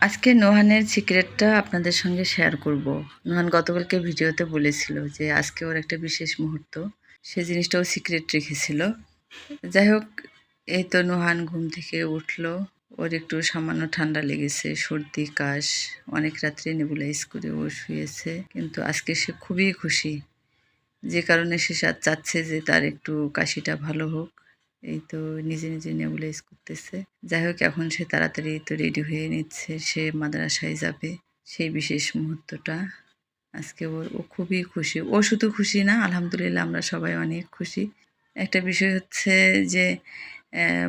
আজকে নোহানের সিক্রেটটা আপনাদের সঙ্গে শেয়ার করব। নোহান গতকালকে ভিডিওতে বলেছিল যে আজকে ওর একটা বিশেষ মুহূর্ত। সে জিনিসটাও সিক্রেট রেখেছিল। যাই হোক, এই তো নোহান ঘুম থেকে উঠল। ওর একটু সামান্য ঠান্ডা লেগেছে, সর্দি, কাশ। অনেক রাত্রে নেবুলাইজ করে ও শুয়েছে। কিন্তু আজকে সে খুবই খুশি। যে কারণে সে চাচ্ছে যে তার একটু কাশিটা ভালো হোক। এই তো নিজে নিজে নেবুলাইজ করতেছে। যাই হোক এখন সে তাড়াতাড়ি তো রেডি হয়ে নিচ্ছে, সে মাদ্রাসায় যাবে সেই বিশেষ মুহূর্তটা। আজকে ওর, ও খুবই খুশি। ও শুধু খুশি না, আলহামদুলিল্লাহ আমরা সবাই অনেক খুশি। একটা বিষয় হচ্ছে যে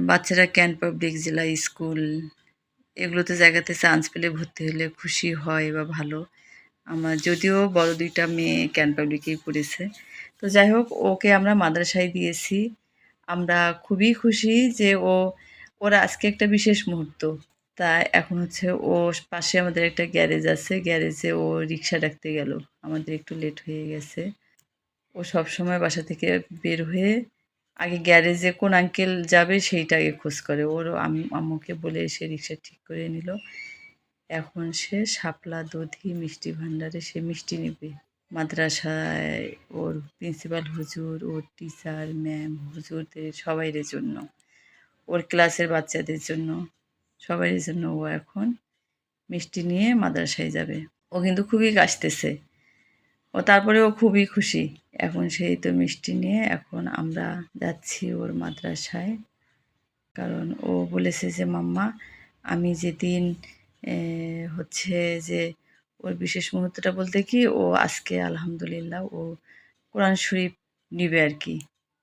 বাচ্চারা ক্যান পাবলিক জেলা স্কুল এগুলোতে জায়গাতে চান্স পেলে ভর্তি হলে খুশি হয় বা ভালো। আমার, যদিও বড় দুইটা মেয়ে ক্যান পাবলিকেই পড়েছে। তো যাই হোক ওকে আমরা মাদ্রাসায় দিয়েছি। আমরা খুবই খুশি যে ও, ওর আজকে একটা বিশেষ মুহূর্ত। তা এখন হচ্ছে ও পাশে আমাদের একটা গ্যারেজ আছে, গ্যারেজে ও রিক্সা ডাকতে গেল। আমাদের একটু লেট হয়ে গেছে। ও সব সময় বাসা থেকে বের হয়ে আগে গ্যারেজে কোন আঙ্কেল যাবে সেইটা আগে খোঁজ করে। ওর আম- আম্মুকে বলে এসে রিক্সা ঠিক করে নিল। এখন সে শাপলা, দধি, মিষ্টি ভাণ্ডারে সে মিষ্টি নেবে। মাদ্রাসায় ওর প্রিন্সিপাল হুজুর, ওর টিচার ম্যাম হুজুরদের সবাইয়ের জন্য, ওর ক্লাসের বাচ্চাদের জন্য, সবাইয়ের জন্য ও এখন মিষ্টি নিয়ে মাদ্রাসায় যাবে। ও কিন্তু খুবই কাশতেছে। ও তারপরে ও খুবই খুশি। এখন সেই তো মিষ্টি নিয়ে এখন আমরা যাচ্ছি ওর মাদ্রাসায়। কারণ ও বলেছে যে, মাম্মা, আমি যেদিন হচ্ছে যে ওর বিশেষ মুহূর্তটা বলতে কি, ও আজকে আলহামদুলিল্লাহ ও কোরআন শরীফ নিবে আর কি।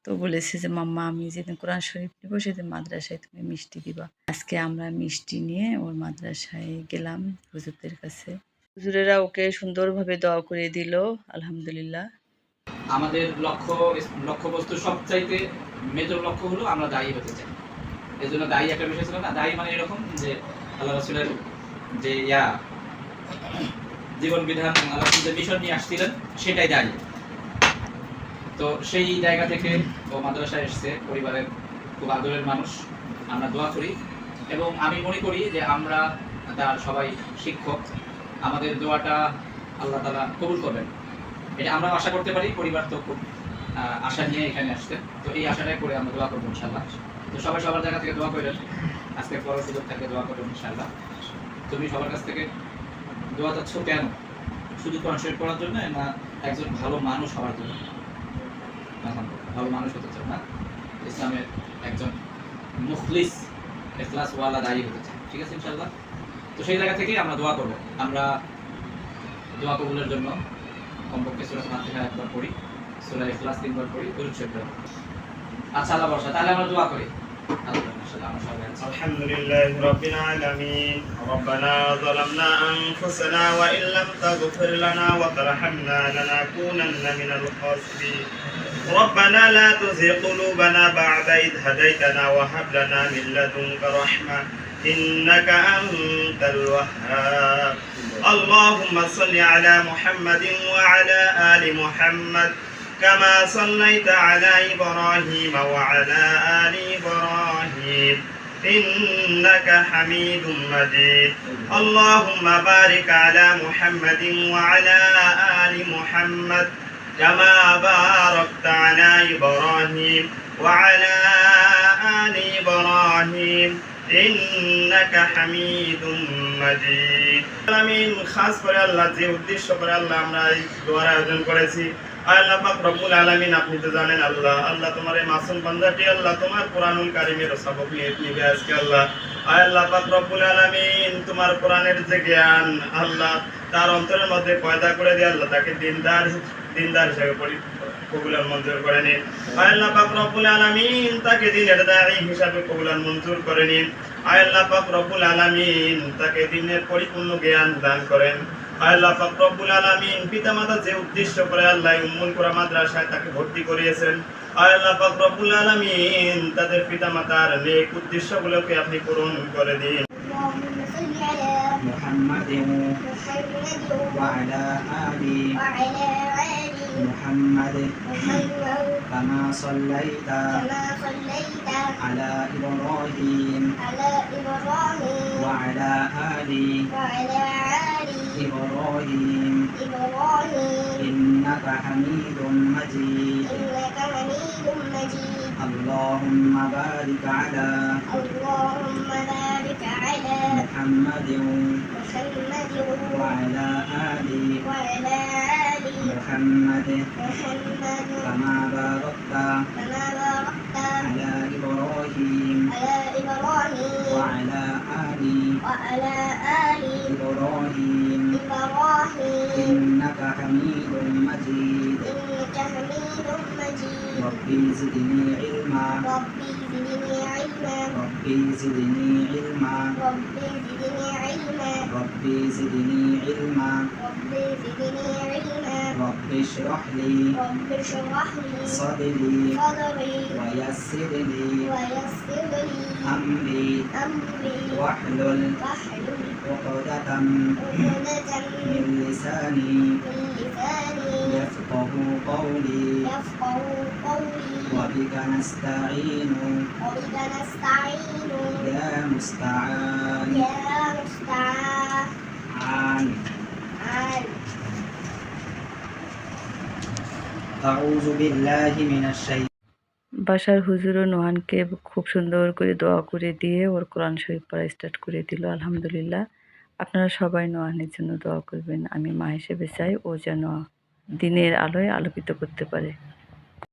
তো বলেছে যে, মাম্মা, আমি যেদিন কোরআন শরীফ নিব, সেদিন মাদ্রাসায় তুমি মিষ্টি দিবা। আজকে আমরা মিষ্টি নিয়ে ওর মাদ্রাসায় গেলাম হুজুরদের কাছে। হুজুরেরা ওকে সুন্দরভাবে দোয়া করে দিল, আলহামদুলিল্লাহ। আমাদের লক্ষ্য, লক্ষ্যবস্তু সবচাইতে মেজর লক্ষ্য হলো আমরা দায়ী হতে চাই। এই জন্য দায়ী একটা বিষয় ছিল না, দায়ী মানে এরকম যে আল্লাহ রসুলের যে ইয়া জীবন বিধান আল্লাহ যে মিশন নিয়ে আসছিলেন, সেটাই দায়ী। তো সেই জায়গা থেকে ও মাদ্রাসায় এসছে, পরিবারের খুব আদরের মানুষ, আমরা দোয়া করি। এবং আমি মনে করি যে আমরা তার সবাই শিক্ষক, আমাদের দোয়াটা আল্লাহ তালা কবুল করবেন। এটা আমরা আশা করতে পারি, পরিবার তো খুব আশা নিয়ে এখানে আসছে। তো এই আশাটাই করে আমরা দোয়া করব ইনশাল্লাহ তো সবাই সবার জায়গা থেকে দোয়া করেন। আজকে পরের সুযোগ থাকলে দোয়া করবেন ইনশাল্লাহ তুমি সবার কাছ থেকে দোয়া চাচ্ছ কেন? শুধু কনসেন্ট করার জন্য না একজন ভালো মানুষ হওয়ার জন্য? ভালো মানুষ হতে চাও না? ইসলামের একজন মুখলিস এখলাস ওয়ালা দায়ী হতে চাই ঠিক আছে ইনশাল্লাহ তো সেই জায়গা থেকেই আমরা দোয়া করব। আমরা দোয়া কবুলের জন্য কমপক্ষে সুরা ফাতিহা একবার পড়ি, সুরা ইখলাস তিনবার পড়ি, দরুদ। আচ্ছা আল্লাহ বর্ষা তাহলে আমরা দোয়া করি। الحمد لله رب العالمين. ربنا ظلمنا أنفسنا وإن لم تغفر لنا وترحمنا لنكونن من الخاسرين. ربنا لا تزغ قلوبنا بعد إذ هديتنا وهب لنا من لدنك رحمة إنك أنت الوهاب. اللهم صل على محمد وعلى آل محمد كما صليت على إبراهيم وعلى آل إبراهيم إنك حميد مجيد اللهم بارك على محمد وعلى آل محمد كما باركت على إبراهيم وعلى آل إبراهيم إنك حميد مجيد আলামিন খাস করে আল্লাহ যে উদ্দেশ্য করে আল্লাহ আমরা এই দোয়ার আয়োজন করেছি আল্লাহ জানেন আল্লাহ আল্লাহ তোমার আল্লাহ তোমার আল্লাহ। তোমার কোরআনের যে জ্ঞান, আল্লাহ তার অন্তরের মধ্যে পয়দা করে দিয়ে আল্লাহ তাকে দিনদার দিনদার হিসেবে পরি কবুলার মঞ্জুর করে নিন। আয় আল্লাহ পাক তাকে দিনের হিসাবে কবুলার মঞ্জুর করে নিন। আয় আল্লাহ পাক তাকে দিনের পরিপূর্ণ জ্ঞান দান করেন। আল্লাহ পাক রব্বুল আলামিন পিতামাতা যে উদ্দেশ্য করে আল্লাহ এই উম্মুল কুরা মাদ্রাসায় তাকে ভর্তি করিয়েছেন আয় আল্লাহ পাক রব্বুল আলামিন তাদের পিতামাতার নেক উদ্দেশ্যগুলোকে আপনি পূরণ করে দিন اللهم صل على محمد محمد وعلى آل وعلى آل محمد محمد كما صليت كما صليت على إبراهيم على إبراهيم وعلى آل وعلى آل إبراهيم. إبراهيم إنك حميد مجيد. اللهم بارك على اللهم بارك على محمد محمد وعلى آل وعلى آل محمد محمد كما باركت كما باركت على إبراهيم على إبراهيم وعلى آل وعلى آل مجيد إنك حميد مجيد ربي زدني علما ربي زدني علما ربي زدني علما ربي زدني علما ربي زدني علما ربي زدني علما رب اشرح لي رب اشرح لي صدري صدري ويسر لي ويسر لي أمري أمري واحلل واحلل عقدة من لساني من لساني يفقه قولي يفقه قولي وبك نستعين وبك نستعين يا مستعان يا مستعان من الشيطان বাসার হুজুর ও নোহানকে খুব সুন্দর করে দোয়া করে দিয়ে ওর কোরআন শরীফ পড়া স্টার্ট করে দিল, আলহামদুলিল্লাহ। আপনারা সবাই নোহানের জন্য দোয়া করবেন, আমি মা হিসেবে চাই ও যেন দিনের আলোয় আলোকিত করতে পারে।